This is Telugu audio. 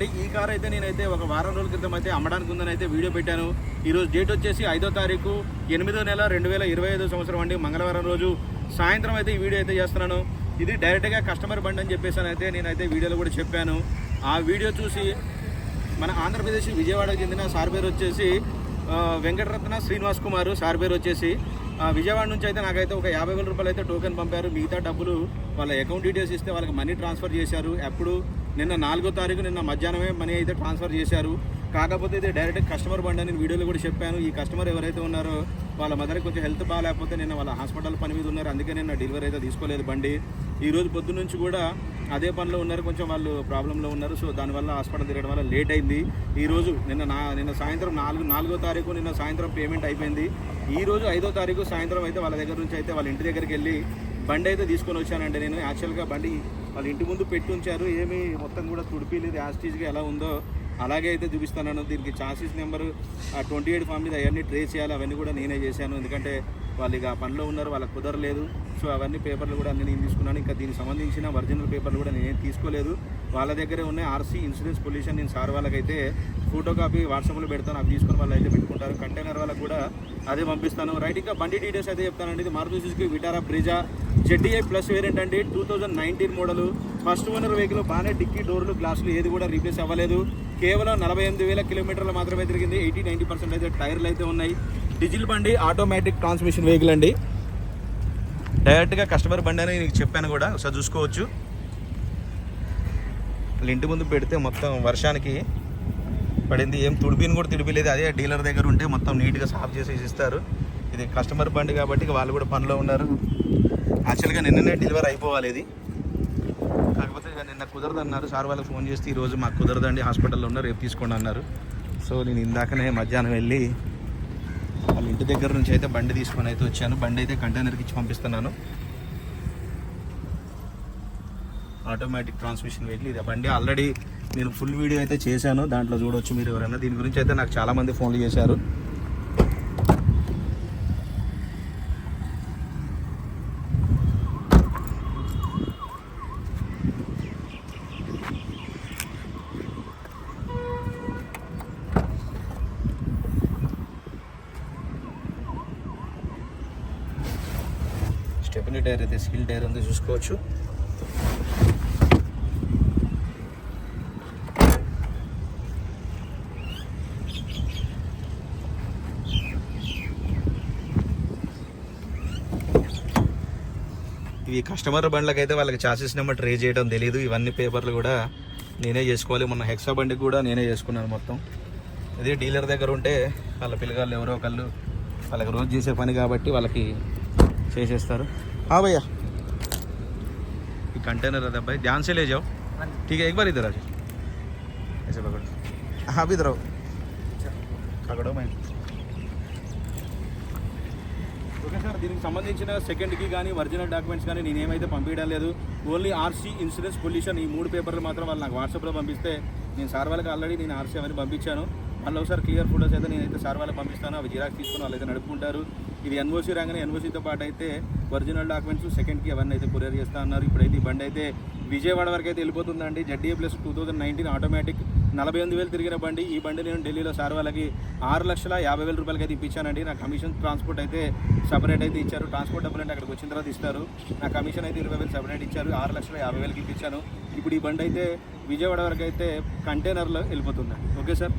అండి ఈ కార్ అయితే నేనైతే ఒక వారం రోజుల క్రితం అయితే అమ్మడానికి ఉందని అయితే వీడియో పెట్టాను. ఈరోజు డేట్ వచ్చేసి ఐదో తారీఖు ఎనిమిదో నెల రెండు వేల ఇరవై ఐదో సంవత్సరం అండి మంగళవారం రోజు. సాయంత్రం అయితే ఈ వీడియో అయితే చేస్తున్నాను. ఇది డైరెక్ట్గా కస్టమర్ బండి అని చెప్పేసి అయితే నేనైతే వీడియోలో కూడా చెప్పాను. ఆ వీడియో చూసి మన ఆంధ్రప్రదేశ్ విజయవాడకు చెందిన సార్ పేరు వచ్చేసి వెంకటరత్న శ్రీనివాస్ కుమార్ సార్ పేరు వచ్చేసి. ఆ, విజయవాడ నుంచి అయితే నాకైతే ఒక యాభై వేల రూపాయలు అయితే టోకెన్ పంపారు. మిగతా డబ్బులు వాళ్ళ అకౌంట్ డీటెయిల్స్ ఇస్తే వాళ్ళకి మనీ ట్రాన్స్ఫర్ చేశారు. ఎప్పుడు నిన్న నాలుగో తారీఖు నిన్న మధ్యాహ్నమే మనీ అయితే ట్రాన్స్ఫర్ చేశారు. కాకపోతే ఇది డైరెక్ట్ కస్టమర్ బండి అని వీడియోలో కూడా చెప్పాను. ఈ కస్టమర్ ఎవరైతే ఉన్నారో వాళ్ళ మదర్కి కొంచెం హెల్త్ బాగాలేకపోతే నిన్న వాళ్ళ హాస్పిటల్ పని మీద ఉన్నారు. అందుకే నేను డెలివరీ అయితే తీసుకోలేదు బండి. ఈ రోజు పొద్దు నుంచి కూడా అదే పనిలో ఉన్నారు. కొంచెం వాళ్ళు ప్రాబ్లంలో ఉన్నారు. సో దానివల్ల హాస్పిటల్ తిరగడం వల్ల లేట్ అయింది. ఈరోజు నిన్న నా నిన్న సాయంత్రం నాలుగు నాలుగో తారీఖు నిన్న సాయంత్రం పేమెంట్ అయిపోయింది. ఈరోజు ఐదో తారీఖు సాయంత్రం అయితే వాళ్ళ దగ్గర నుంచి అయితే వాళ్ళ ఇంటి దగ్గరికి వెళ్ళి బండి అయితే తీసుకొని వచ్చానండి నేను. యాక్చువల్గా బండి వాళ్ళ ఇంటి ముందు పెట్టి ఉంచారు. ఏమీ మొత్తం కూడా తుడిపిలేదు యాస్టీజ్గా ఎలా ఉందో అలాగే అయితే చూపిస్తాను దీనికి chassis number twenty eight form మీద అవన్నీ ట్రేస్ చేయాలి. అవన్నీ కూడా నేనే చేశాను. ఎందుకంటే వాళ్ళు ఇక పనిలో ఉన్నారు. వాళ్ళకి కుదరలేదు. సో అవన్నీ పేపర్లు కూడా అన్ని నేను తీసుకున్నాను. ఇంకా దీనికి సంబంధించిన ఒరిజినల్ పేపర్లు కూడా నేనేం తీసుకోలేదు. వాళ్ళ దగ్గరే ఉన్నాయి. ఆర్సీ ఇన్సూరెన్స్ పొల్యూషన్ నేను సార్ వాళ్ళకైతే ఫోటో కాపీ వాట్సాప్లో పెడతాను అవి తీసుకొని వాళ్ళు అయితే పెట్టుకుంటారు. కంటైనర్ వాళ్ళకి కూడా అదే పంపిస్తాను. రైట్ ఇంకా బండి డీటెయిల్స్ అయితే చెప్తానండి ఇది Maruti Suzuki Vitara Brezza ZDI plus variant అండి. Two thousand nineteen model first owner vehicle బాగానే డిక్కీ డోర్లు గ్లాసులు ఏది కూడా రీప్లేస్ అవ్వలేదు. కేవలం నలభై ఎనిమిది వేల కిలోమీటర్లు మాత్రమే తిరిగింది. ఎయిటీ నైంటీ పర్సెంట్ అయితే టైర్లు అయితే ఉన్నాయి. డిజిల్ బండి ఆటోమేటిక్ ట్రాన్స్మిషన్ వెహికల్ అండి. డైరెక్ట్గా కస్టమర్ బండి అని నీకు చెప్పాను కూడా. ఒకసారి చూసుకోవచ్చు. వాళ్ళ ఇంటి ముందు పెడితే మొత్తం వర్షానికి పడింది. ఏం తుడిపిని కూడా తిడిపిలేదు అదే డీలర్ దగ్గర ఉంటే మొత్తం నీట్గా సాఫ్ చేసేసి ఇస్తారు. ఇది కస్టమర్ బండి కాబట్టి వాళ్ళు కూడా పనిలో ఉన్నారు. యాక్చువల్గా నిన్ననే డెలివరీ అయిపోవాలి ఇది. కాకపోతే నిన్న కుదరదు అన్నారు సార్ వాళ్ళకి ఫోన్ చేస్తే ఈరోజు మాకు కుదరదండి. హాస్పిటల్లో ఉన్నారు. రేపు తీసుకోండి అన్నారు. సో నేను ఇందాకనే మధ్యాహ్నం వెళ్ళి వాళ్ళ ఇంటి దగ్గర నుంచి అయితే బండి తీసుకొని అయితే వచ్చాను. బండి అయితే కంటైనర్కి ఇచ్చి పంపిస్తున్నాను. ఆటోమేటిక్ ట్రాన్స్మిషన్ వెళ్ళి ఇది బండి ఆల్రెడీ నేను ఫుల్ వీడియో అయితే చేశాను. దాంట్లో చూడొచ్చు మీరు ఎవరైనా. దీని గురించి అయితే నాకు చాలామంది ఫోన్లు చేశారు. స్టెప్నీ టైర్ అయితే స్కిల్ టైర్ ఉంది చూసుకోవచ్చు. ఇవి కస్టమర్ బండ్లకి అయితే వాళ్ళకి చాసెస్ నెంబర్ ట్రే చేయడం తెలియదు ఇవన్నీ పేపర్లు కూడా నేనే చేసుకోవాలి మొన్న హెక్సా బండికి కూడా నేనే చేసుకున్నాను మొత్తం అదే డీలర్ దగ్గర ఉంటే వాళ్ళ పిల్లగాళ్ళు ఎవరో ఒకళ్ళు వాళ్ళకి రోజు చేసే పని కాబట్టి వాళ్ళకి చేసేస్తారు हाँ भैया ये कंटेनर रहता है भाई ध्यान से ले जाओ ठीक है एक बार इधर आ जाओ ऐसे पकड़ो हाँ भी इधर आओ पकड़ो मैं ఓకే సార్ దీనికి సంబంధించిన సెకండ్కి కానీ ఒరిజినల్ డాక్యుమెంట్స్ కానీ నేను ఏమైతే పంపించడం లేదు. ఓన్లీ ఆర్సీ ఇన్సూరెన్స్ పొల్యూషన్ ఈ మూడు పేపర్లు మాత్రం వాళ్ళు నాకు వాట్సాప్లో పంపిస్తే నేను సార్ వాళ్ళకి ఆల్రెడీ నేను ఆర్సీ అవన్నీ పంపించాను. మళ్ళీ ఒకసారి క్లియర్ ఫోటోస్ అయితే నేనైతే సార్ వాళ్ళకి పంపిస్తాను. అవి జిరాక్స్ తీసుకుని వాళ్ళు అయితే నడుపుకుంటారు. ఇది ఎన్ఓసీ రాగానే ఎన్ఓసీతో పాటు అయితే ఒరిజినల్ డాక్యుమెంట్స్ సెకండ్కి అవన్నీ అయితే కొరియర్ చేస్తా అన్నారు. ఇప్పుడైతే ఈ బండి అయితే విజయవాడ వరకు అయితే వెళ్ళిపోతుందండి. ZDA plus two thousand nineteen automatic నలభై ఎనిమిది వేలు తిరిగిన బండి. ఈ బండి నేను ఢిల్లీలో సార్ వాళ్ళకి ఆరు లక్షల యాభై వేల రూపాయలకి అయితే ఇప్పించానండి. నా కమిషన్ ట్రాన్స్పోర్ట్ అయితే సపరేట్ అయితే ఇచ్చారు. ట్రాన్స్పోర్ట్ డబ్బులు అంటే అక్కడికి వచ్చిన తర్వాత ఇస్తారు. నా కమిషన్ అయితే ఇరవై వేలు సపరేట్ ఇచ్చారు. ఆరు లక్షల యాభై వేలకి ఇప్పించాను. ఇప్పుడు ఈ బండి అయితే విజయవాడ వరకు అయితే కంటైనర్లో వెళ్ళిపోతుందండి. Okay sir